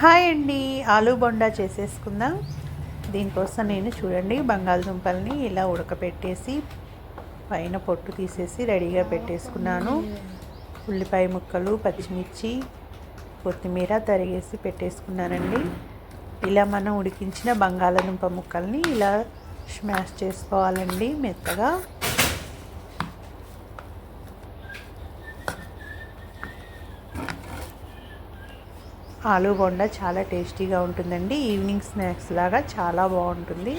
Hi అండి ఆలు బొండా చేసేసుకుందాం. దీనికోసం నేను చూడండి బంగాళదుంపల్ని ఇలా ఉడకపెట్టేసి పైన పొట్టు తీసేసి రెడీగా పెట్టేసుకున్నాను. ఉల్లిపాయ ముక్కలు పచ్చిమిర్చి కొత్తిమీర తరిగేసి పెట్టేసుకున్నానండి. ఇలా మనం ఉడికించిన బంగాళదుంప ముక్కల్ని ఇలా స్మాష్ చేసుకోవాలండి మెత్తగా. ఆలు బొండ చాలా టేస్టీగా ఉంటుందండి. ఈవినింగ్ స్నాక్స్ లాగా చాలా బాగుంటుంది.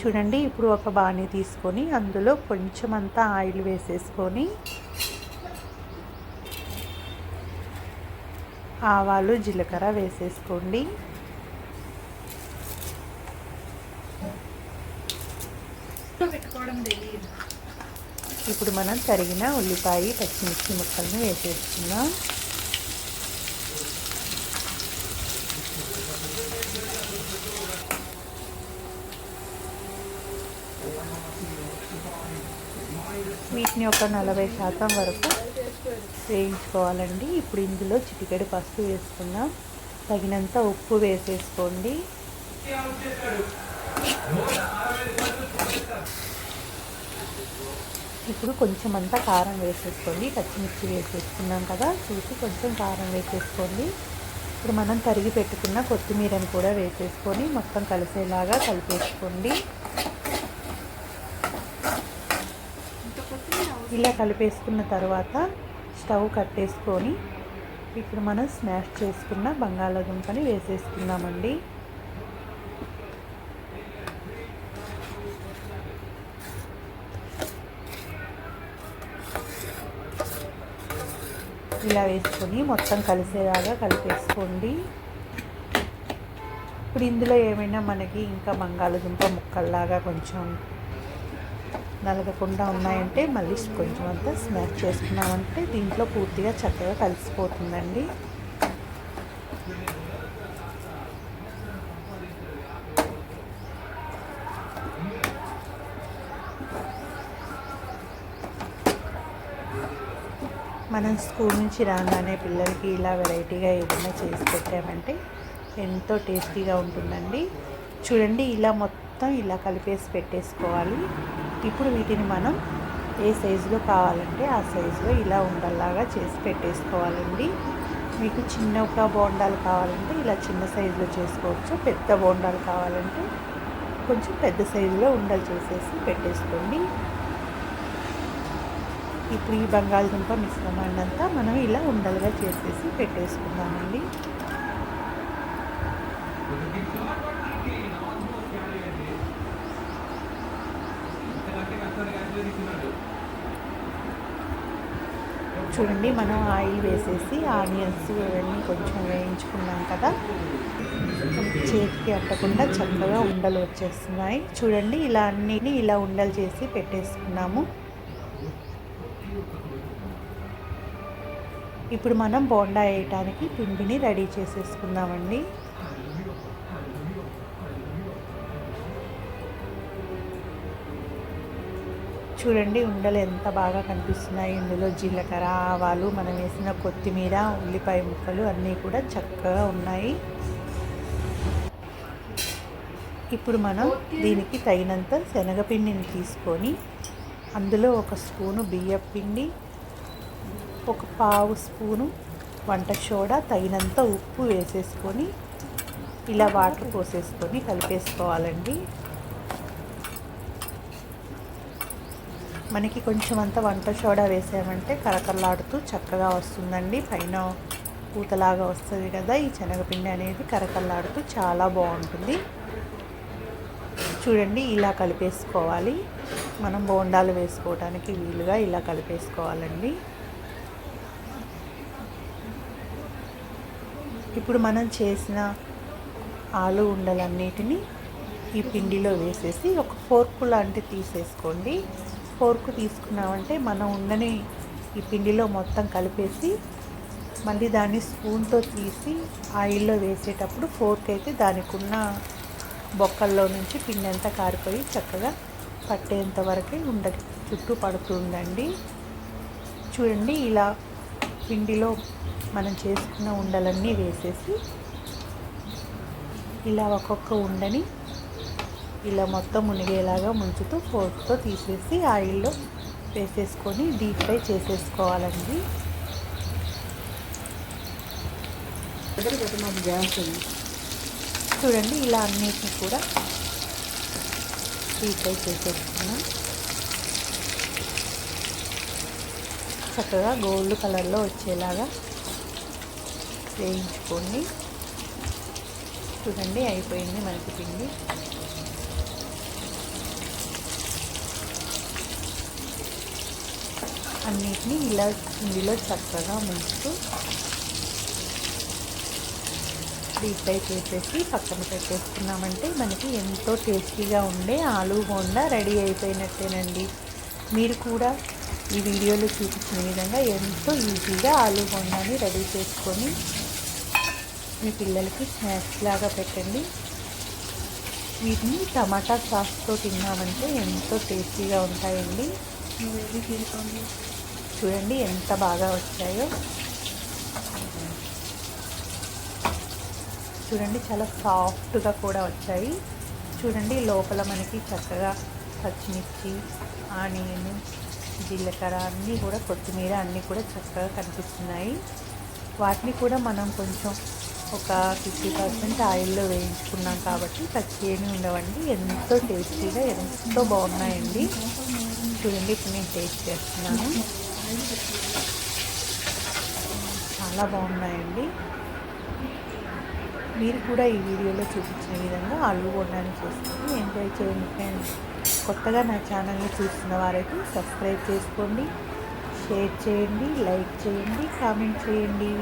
చూడండి ఇప్పుడు ఒక బాణీ తీసుకొని అందులో కొంచెం అంతా ఆయిల్ వేసేసుకొని ఆవాలు జీలకర్ర వేసేసుకోండి. ఇప్పుడు మనం తరిగిన ఉల్లిపాయ పచ్చిమిర్చి ముక్కలను వేసేసుకుందాం. వీటిని ఒక నలభై శాతం వరకు వేయించుకోవాలండి. ఇప్పుడు ఇందులో చిటికెడు పసుపు వేసుకుందాం. తగినంత ఉప్పు వేసేసుకోండి. ఇప్పుడు కొంచెం అంతా కారం వేసేసుకోండి. పచ్చిమిర్చి వేసేసుకున్నాం కదా చూసి కొంచెం కారం వేసేసుకోండి. ఇప్పుడు మనం తరిగి పెట్టుకున్న కొత్తిమీరని కూడా వేసేసుకొని మొత్తం కలిసేలాగా కలిపేసుకోండి. ఇలా కలిపేసుకున్న తర్వాత స్టవ్ కట్టేసుకొని ఇప్పుడు మనం స్మాష్ చేసుకున్న బంగాళాదుంపని వేసేసుకుందామండి. ఇలా వేసుకొని మొత్తం కలిసేలాగా కలిపేసుకోండి. ఇప్పుడు ఇందులో ఏమైనా మనకి ఇంకా బంగాళదుంప ముక్కల్లాగా కొంచెం నలగకుండా ఉన్నాయంటే మళ్ళీ కొంచెం అంతా స్మాష్ చేసుకున్నామంటే దీంట్లో పూర్తిగా చక్కగా కలిసిపోతుందండి. మనం స్కూల్ నుంచి రాగానే పిల్లలకి ఇలా వెరైటీగా ఏదైనా చేసి పెట్టామంటే ఎంతో టేస్టీగా ఉంటుందండి. చూడండి ఇలా మొత్తం ఇలా కలిపేసి పెట్టేసుకోవాలి. ఇప్పుడు వీటిని మనం ఏ సైజులో కావాలంటే ఆ సైజులో ఇలా ఉండల్లాగా చేసి పెట్టేసుకోవాలండి. మీకు చిన్న ఒక బోండాలు కావాలంటే ఇలా చిన్న సైజులో చేసుకోవచ్చు పెద్ద బోండాలు కావాలంటే కొంచెం పెద్ద సైజులో ఉండలు చేసేసి పెట్టేసుకోండి. ఇప్పుడు ఈ బంగాళదుంప మిశ్రమాన్ని అంతా మనం ఇలా ఉండలుగా చేసేసి పెట్టేసుకుందామండి. చూడండి మనం ఆయిల్ వేసేసి ఆనియన్స్ ఇవన్నీ కొంచెం వేయించుకున్నాం కదా. చేతికి అట్టకుండా చక్కగా ఉండలు వచ్చేస్తున్నాయి. చూడండి ఇలా అన్నిటిని ఇలా ఉండలు చేసి పెట్టేసుకున్నాము. ఇప్పుడు మనం బోండా వేయటానికి పిండిని రెడీ చేసేసుకుందామండి. చూడండి ఉండలు ఎంత బాగా కనిపిస్తున్నాయి. ఇందులో జీలకర్ర ఆవాలు మనం వేసిన కొత్తిమీర ఉల్లిపాయ ముక్కలు అన్నీ కూడా చక్కగా ఉన్నాయి. ఇప్పుడు మనం దీనికి తగినంత శనగపిండిని తీసుకొని అందులో ఒక స్పూను బియ్యం పిండి ఒక పావు స్పూను వంట సోడా తగినంత ఉప్పు వేసేసుకొని ఇలా వాటర్ పోసేసుకొని కలిపేసుకోవాలండి. మనకి కొంచెం అంత వంట సోడా వేసామంటే కరకరలాడుతూ చక్కగా వస్తుందండి. పైన పూతలాగా వస్తుంది కదా ఈ శనగపిండి అనేది కరకరలాడుతూ చాలా బాగుంటుంది. చూడండి ఇలా కలిపేసుకోవాలి. మనం బోండాలు వేసుకోవడానికి వీలుగా ఇలా కలిపేసుకోవాలండి. ఇప్పుడు మనం చేసిన ఆలు ఉండలన్నిటినీ ఈ పిండిలో వేసేసి ఒక ఫోర్కు లాంటి తీసేసుకోండి. ఫోర్కు తీసుకున్నామంటే మనం ఉండని ఈ పిండిలో మొత్తం కలిపేసి మళ్ళీ దాన్ని స్పూన్తో తీసి ఆయిల్లో వేసేటప్పుడు ఫోర్క్ అయితే దానికి ఉన్న బొక్కల్లో నుంచి పిండి అంతా కారిపోయి చక్కగా పట్టేంత వరకే ఉండ చుట్టూ పడుతుందండి. చూడండి ఇలా పిండిలో మనం చేసుకున్న ఉండలన్నీ వేసేసి ఇలా ఒక్కొక్క ఉండని ఇలా మొత్తం మునిగేలాగా ముంచుతూ ఫోర్క్తో తీసేసి ఆయిల్లో వేసేసుకొని డీప్ ఫ్రై చేసేసుకోవాలండి. మాకు గ్యాస్ చూడండి ఇలా అన్నిటిని కూడా డీప్ ఫ్రై చేసేసుకున్నాం. చక్కగా గోల్డ్ కలర్లో వచ్చేలాగా వేయించుకోండి. చూడండి అయిపోయింది మనకి పిండి. అన్నిటినీ ఇలా ఇందులో చక్కగా ముంచుతూ డీప్ ఫ్రై చేసేసి పక్కన పెట్టేసుకున్నామంటే మనకి ఎంతో టేస్టీగా ఉండే ఆలూ బోండా రెడీ అయిపోయినట్టేనండి. మీరు కూడా ఈ వీడియోలో చూపించిన విధంగా ఎంతో ఈజీగా ఆలూ బోండాని రెడీ చేసుకొని మీ పిల్లలకి స్నాక్స్ లాగా పెట్టండి. వీటిని టమాటా సాస్తో తిన్నామంటే ఎంతో టేస్టీగా ఉంటాయండి. తీసుకోండి చూడండి ఎంత బాగా వచ్చాయో. చూడండి చాలా సాఫ్ట్గా కూడా వచ్చాయి. చూడండి లోపల మనకి చక్కగా పచ్చిమిర్చి ఆనియన్ జీలకర్ర అన్నీ కూడా కొత్తిమీర అన్నీ కూడా చక్కగా కనిపిస్తున్నాయి. వాటిని కూడా మనం కొంచెం ఒక ఫిఫ్టీ పర్సెంట్ ఆయిల్లో వేయించుకున్నాం కాబట్టి పచ్చి ఏమి ఉండవండి. ఎంతో టేస్టీగా ఎంతో బాగున్నాయండి. చూడండి ఇప్పుడు నేను టేస్ట్ చేస్తున్నాను. చాలా బాగున్నాయండి. మీరు కూడా ఈ వీడియోలో చూపించిన విధంగా ఆలు వండడానికి చేస్తుంది ఎంజాయ్ చేయండి ఫ్రెండ్స్. కొత్తగా నా ఛానల్ని చూస్తున్న వారైతే సబ్స్క్రైబ్ చేసుకోండి. షేర్ చేయండి లైక్ చేయండి కామెంట్ చేయండి.